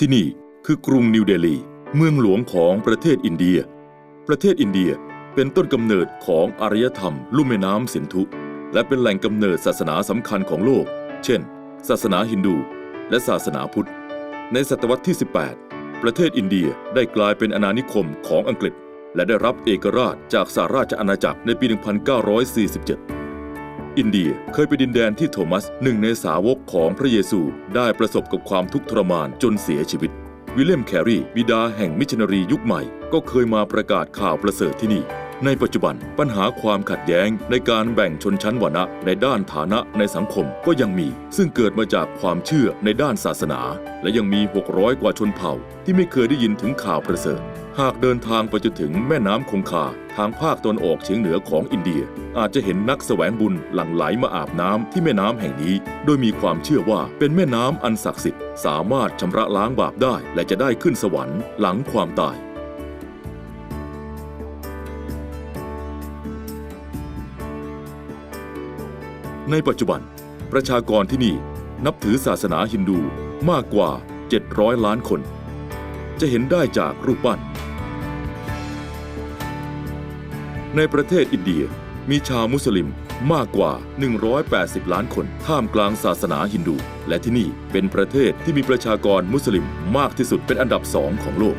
ที่นี่คือกรุงนิวเดลี เมืองหลวงของประเทศอินเดีย ประเทศอินเดียเป็นต้นกำเนิดของอารยธรรม ลุ่มแม่น้ำสินธุ และเป็นแหล่งกำเนิดศาสนาสำคัญของโลก เช่น ศาสนาฮินดู และศาสนาพุทธ ในศตวรรษที่ 18 ประเทศอินเดียได้กลายเป็นอาณานิคมของอังกฤษ และได้รับเอกราชจากสหราชอาณาจักรในปี 1947 อินเดียเคยเป็นดินแดนที่โทมัสหนึ่งในสาวกของพระเยซู ได้ประสบกับความทุกข์ทรมานจนเสียชีวิต วิลเลมแครีบิดาแห่งมิชชันนารียุคใหม่ ก็เคยมาประกาศข่าวประเสริฐที่นี่ ในปัจจุบันปัญหาความขัดแย้งในการแบ่งชนชั้นวรรณะในด้านฐานะในสังคมก็ยังมี ซึ่งเกิดมาจากความเชื่อในด้านศาสนา และยังมี 600 กว่าชนเผ่าที่ไม่เคยได้ยินถึงข่าวประเสริฐ หากเดินทางไปจนถึงแม่น้ำคงคาทางภาคตะวันออกเฉียงเหนือของอินเดีย อาจจะเห็นนักแสวงบุญหลั่งไหลมาอาบน้ำที่แม่น้ำแห่งนี้ โดยมีความเชื่อว่าเป็นแม่น้ำอันศักดิ์สิทธิ์สามารถชำระล้างบาปได้และจะได้ขึ้นสวรรค์หลังความตายในปัจจุบัน ประชากรที่นี่นับถือศาสนาฮินดูมากกว่า 700 ล้านคน จะเห็นได้จากรูปปั้น ในประเทศอินเดียมีชาวมุสลิมมากกว่า 180 ล้านคน ท่ามกลางศาสนาฮินดู และที่นี่เป็นประเทศที่มีประชากรมุสลิมมากที่สุดเป็นอันดับสองของโลก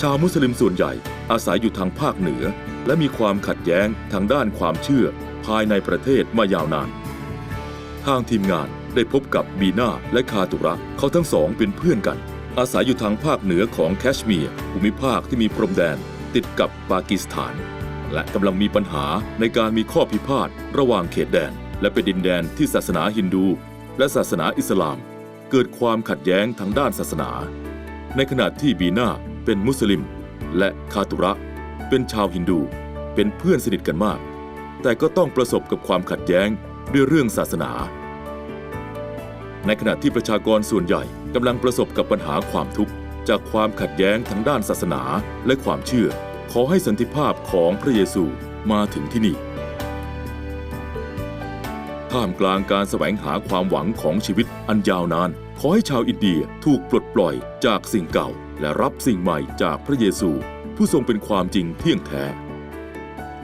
ชาวมุสลิมส่วนใหญ่อาศัยอยู่ทางภาคเหนือ และมีความขัดแย้งทางด้านความเชื่อ ภายในประเทศมายาวนาน ทางทีมงานได้พบกับบีนาและคาตุระเขาทั้งสองเป็นเพื่อนกัน อาศัยอยู่ทางภาคเหนือของแคชเมียร์ภูมิภาคที่มีพรมแดนติดกับปากีสถาน และกำลังมีปัญหาในการมีข้อพิพาทระหว่างเขตแดน และเป็นดินแดนที่ศาสนาฮินดู และศาสนาอิสลาม เกิดความขัดแย้งทางด้านศาสนา ในขณะที่บีนาเป็นมุสลิม และคาตุระ เป็นชาวฮินดู เป็นเพื่อนสนิทกันมาก แต่ก็ต้องประสบกับความขัดแย้งด้วยเรื่องศาสนา ในขณะที่ประชากรส่วนใหญ่กำลังประสบกับปัญหาความทุกข์ จากความขัดแย้งทางด้านศาสนาและความเชื่อ ขอให้สันติภาพของพระเยซูมาถึงที่นี่ ท่ามกลางการแสวงหาความหวังของชีวิตอันยาวนาน ขอให้ชาวอินเดียถูกปลดปล่อยจากสิ่งเก่า และรับสิ่งใหม่จากพระเยซู ผู้ทรงเป็นความจริงเที่ยงแท้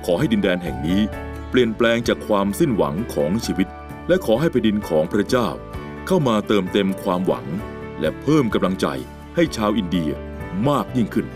ขอให้ดินแดนแห่งนี้ เปลี่ยนแปลงจากความสิ้นหวังของชีวิต และขอให้แผ่นดินของพระเจ้า เข้ามาเติมเต็มความหวัง และเพิ่มกำลังใจให้ชาวอินเดียมากยิ่งขึ้น